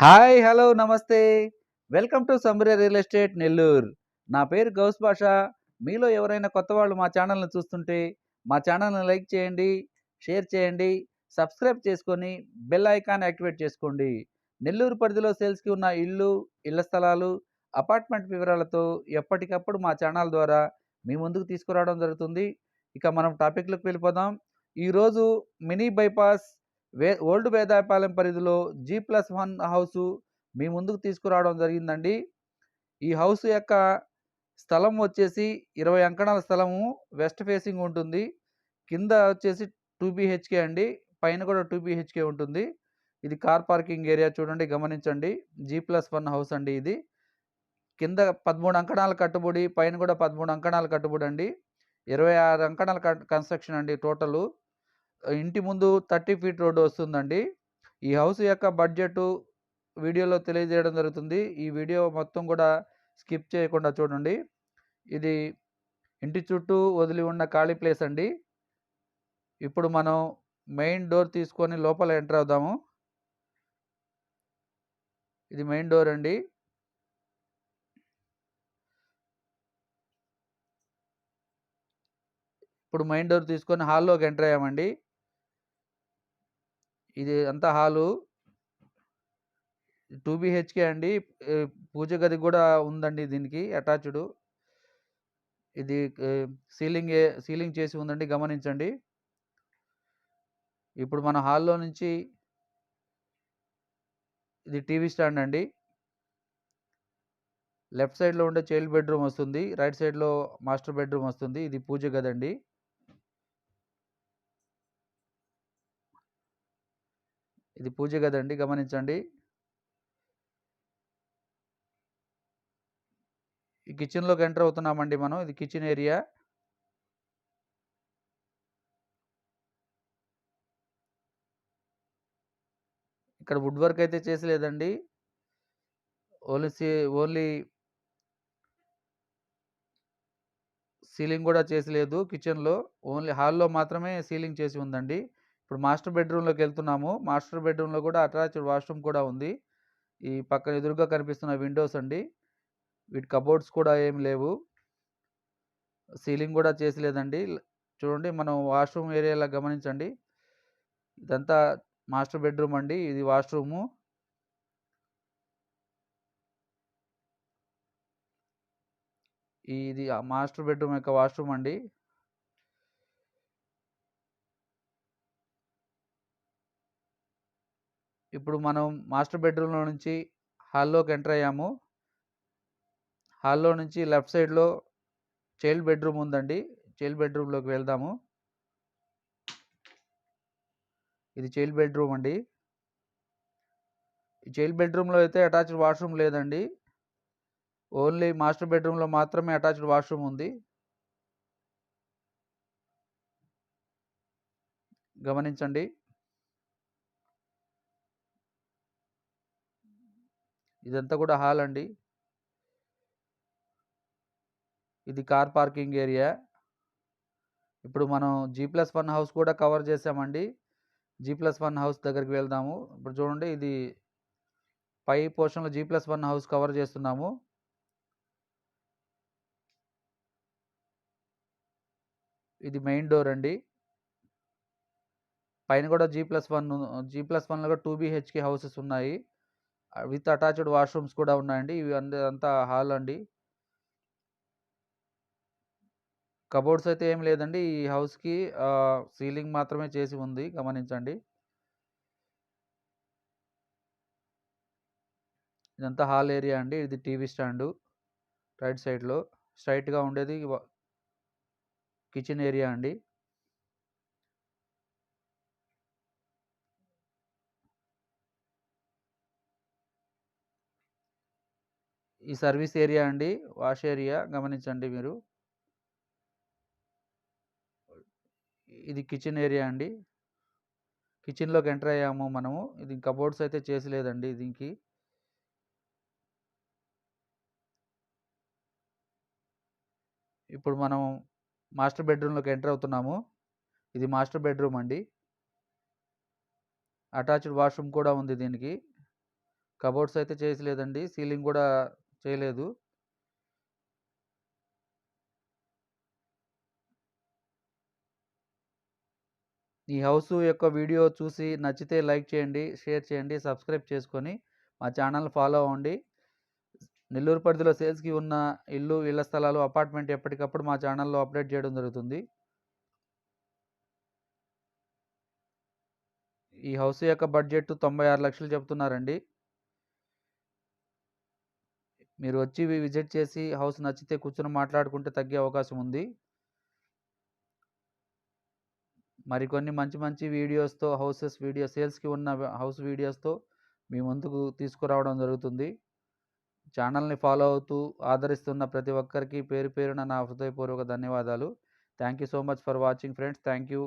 Hi hello నమస్తే. Welcome to Sambari real estate Nellore. నా పేరు గౌస్ భాష. మీలో ఎవరైనా కొత్త వాళ్ళు మా ఛానల్ని చూస్తుంటే మా ఛానల్ని లైక్ చేయండి షేర్ చేయండి సబ్స్క్రైబ్ చేసుకొని బెల్ ఐకాన్ యాక్టివేట్ చేసుకోండి. నెల్లూరు పరిధిలో సేల్స్కి ఉన్న ఇల్లు ఇళ్ళ స్థలాలు అపార్ట్మెంట్ వివరాలతో ఎప్పటికప్పుడు మా ఛానల్ ద్వారా మీ ముందుకు తీసుకురావడం జరుగుతుంది. ఇక మనం టాపిక్లోకి వెళ్ళిపోదాం. ఈరోజు mini bypass way old Vedayapalem పరిధిలో జీ ప్లస్ వన్ హౌస్ మీ ముందుకు తీసుకురావడం జరిగిందండి. ఈ హౌస్ యొక్క స్థలం వచ్చేసి ఇరవై అంకణాల స్థలము వెస్ట్ ఫేసింగ్ ఉంటుంది. కింద వచ్చేసి టూ బీహెచ్కే అండి. పైన కూడా టూ బీహెచ్కే ఉంటుంది. ఇది కార్ పార్కింగ్ ఏరియా చూడండి గమనించండి. జీ ప్లస్ వన్ హౌస్ అండి ఇది. కింద పదమూడు అంకణాల కట్టుబడి పైన కూడా పదమూడు అంకణాల కట్టుబడి అండి. ఇరవై ఆరు అంకణాల కన్స్ట్రక్షన్ అండి టోటలు. ఇంటి ముందు థర్టీ ఫీట్ రోడ్డు వస్తుందండి. ఈ హౌస్ యొక్క బడ్జెట్ వీడియోలో తెలియజేయడం జరుగుతుంది. ఈ వీడియో మొత్తం కూడా స్కిప్ చేయకుండా చూడండి. ఇది ఇంటి చుట్టూ వదిలి ఉన్న ఖాళీ ప్లేస్ అండి. ఇప్పుడు మనం మెయిన్ డోర్ తీసుకొని లోపల ఎంటర్ అవుదాము. ఇది మెయిన్ డోర్ అండి. ఇప్పుడు మెయిన్ డోర్ తీసుకొని హాల్లోకి ఎంటర్ అయ్యామండి. ఇది అంతా హాలు. టూ బీహెచ్కే అండి. పూజ గది కూడా ఉందండి దీనికి అటాచ్డ్. ఇది సీలింగ్ సీలింగ్ చేసి ఉందండి గమనించండి. ఇప్పుడు మన హాల్లో నుంచి ఇది టీవీ స్టాండ్ అండి. లెఫ్ట్ సైడ్లో ఉండే చైల్డ్ బెడ్రూమ్ వస్తుంది. రైట్ సైడ్లో మాస్టర్ బెడ్రూమ్ వస్తుంది. ఇది పూజ గది ఇది పూజ గది అండి గమనించండి. ఈ కిచెన్లోకి ఎంటర్ అవుతున్నామండి మనం. ఇది కిచెన్ ఏరియా. ఇక్కడ వుడ్ వర్క్ అయితే చేసలేదండి. ఓన్లీ సీ ఓన్లీ సీలింగ్ కూడా చేసలేదు కిచెన్లో. ఓన్లీ హాల్లో మాత్రమే సీలింగ్ చేసి ఉందండి. ఇప్పుడు మాస్టర్ బెడ్రూమ్లోకి వెళ్తున్నాము. మాస్టర్ బెడ్రూమ్లో కూడా అటాచ్డ్ వాష్రూమ్ కూడా ఉంది. ఈ పక్కన ఎదురుగా కనిపిస్తున్న విండోస్ అండి. వీటి కబోర్డ్స్ కూడా ఏం లేవు. సీలింగ్ కూడా చేసలేదండి. చూడండి మనం వాష్రూమ్ ఏరియాలో గమనించండి. ఇదంతా మాస్టర్ బెడ్రూమ్ అండి. ఇది వాష్రూము. ఇది మాస్టర్ బెడ్రూమ్ యొక్క వాష్రూమ్ అండి. ఇప్పుడు మనం మాస్టర్ బెడ్రూమ్లో నుంచి హాల్లోకి ఎంటర్ అయ్యాము. హాల్లో నుంచి లెఫ్ట్ సైడ్లో చైల్డ్ బెడ్రూమ్ ఉందండి. చైల్డ్ బెడ్రూమ్లోకి వెళ్దాము. ఇది చైల్డ్ బెడ్రూమ్ అండి. ఈ చైల్డ్ బెడ్రూమ్లో అయితే అటాచ్డ్ వాష్రూమ్ లేదండి. ఓన్లీ మాస్టర్ బెడ్రూమ్లో మాత్రమే అటాచ్డ్ వాష్రూమ్ ఉంది. గమనించండి. ఇదంతా కూడా హాల్ అండి. ఇది కార్ పార్కింగ్ ఏరియా. ఇప్పుడు మనం జీ ప్లస్ వన్ హౌస్ కూడా కవర్ చేసామండి. జీ ప్లస్ వన్ హౌస్ దగ్గరికి వెళ్దాము. ఇప్పుడు చూడండి ఇది పై పోర్షన్లో G plus one house cover చేస్తున్నాము. ఇది మెయిన్ డోర్ అండి. పైన కూడా G plus one G plus వన్లో కూడా టూ బీహెచ్కే హౌసెస్ ఉన్నాయి. విత్ అటాచ్డ్ వాష్రూమ్స్ కూడా ఉన్నాయండి. ఇవి అంద- అంతా హాల్ అండి. కబోర్డ్స్ అయితే ఏం లేదండి. ఈ హౌస్కి సీలింగ్ మాత్రమే చేసి ఉంది గమనించండి. ఇదంతా హాల్ ఏరియా అండి. ఇది టీవీ స్టాండు రైట్ సైడ్లో. స్ట్రైట్గా ఉండేది కిచెన్ ఏరియా అండి. ఈ సర్వీస్ ఏరియా అండి వాష్ ఏరియా గమనించండి మీరు. ఇది కిచెన్ ఏరియా అండి. కిచెన్లోకి ఎంటర్ అయ్యాము మనము. ఇది కబోర్డ్స్ అయితే చేసలేదండి దీనికి. ఇప్పుడు మనం మాస్టర్ బెడ్రూమ్లోకి ఎంటర్ అవుతున్నాము. ఇది మాస్టర్ బెడ్రూమ్ అండి. అటాచ్డ్ వాష్రూమ్ కూడా ఉంది దీనికి. కబోర్డ్స్ అయితే చేసలేదండి. సీలింగ్ కూడా చేయలేదు. ఈ హౌసు యొక్క వీడియో చూసి నచ్చితే లైక్ చేయండి, షేర్ చేయండి, సబ్స్క్రైబ్ చేసుకొని మా ఛానల్ ఫాలో అవ్వండి. నెల్లూరు పరిధిలో సేల్స్‌కి ఉన్న ఇల్లు, ఇళ్ళ స్థలాలు, అపార్ట్మెంట్ ఎప్పటికప్పుడు మా ఛానల్‌లో అప్డేట్ చేయడం జరుగుతుంది. ఈ హౌస్ యొక్క బడ్జెట్ 96,00,000 చెప్తున్నారండి. మీరు వచ్చి విజిట్ చేసి హౌస్ నచ్చితే కూర్చొని మాట్లాడుకుంటే తగ్గే అవకాశం ఉంది. మరికొన్ని మంచి మంచి వీడియోస్‌తో హౌసెస్ వీడియో సేల్స్‌కి ఉన్న హౌస్ వీడియోస్‌తో మీ ముందుకు తీసుకురావడం జరుగుతుంది. ఛానల్‌ని ఫాలో అవుతూ ఆదరిస్తున్న ప్రతి ఒక్కరికి పేరు పేరున నా హృదయపూర్వక ధన్యవాదాలు. Thank you so much for watching friends. Thank you.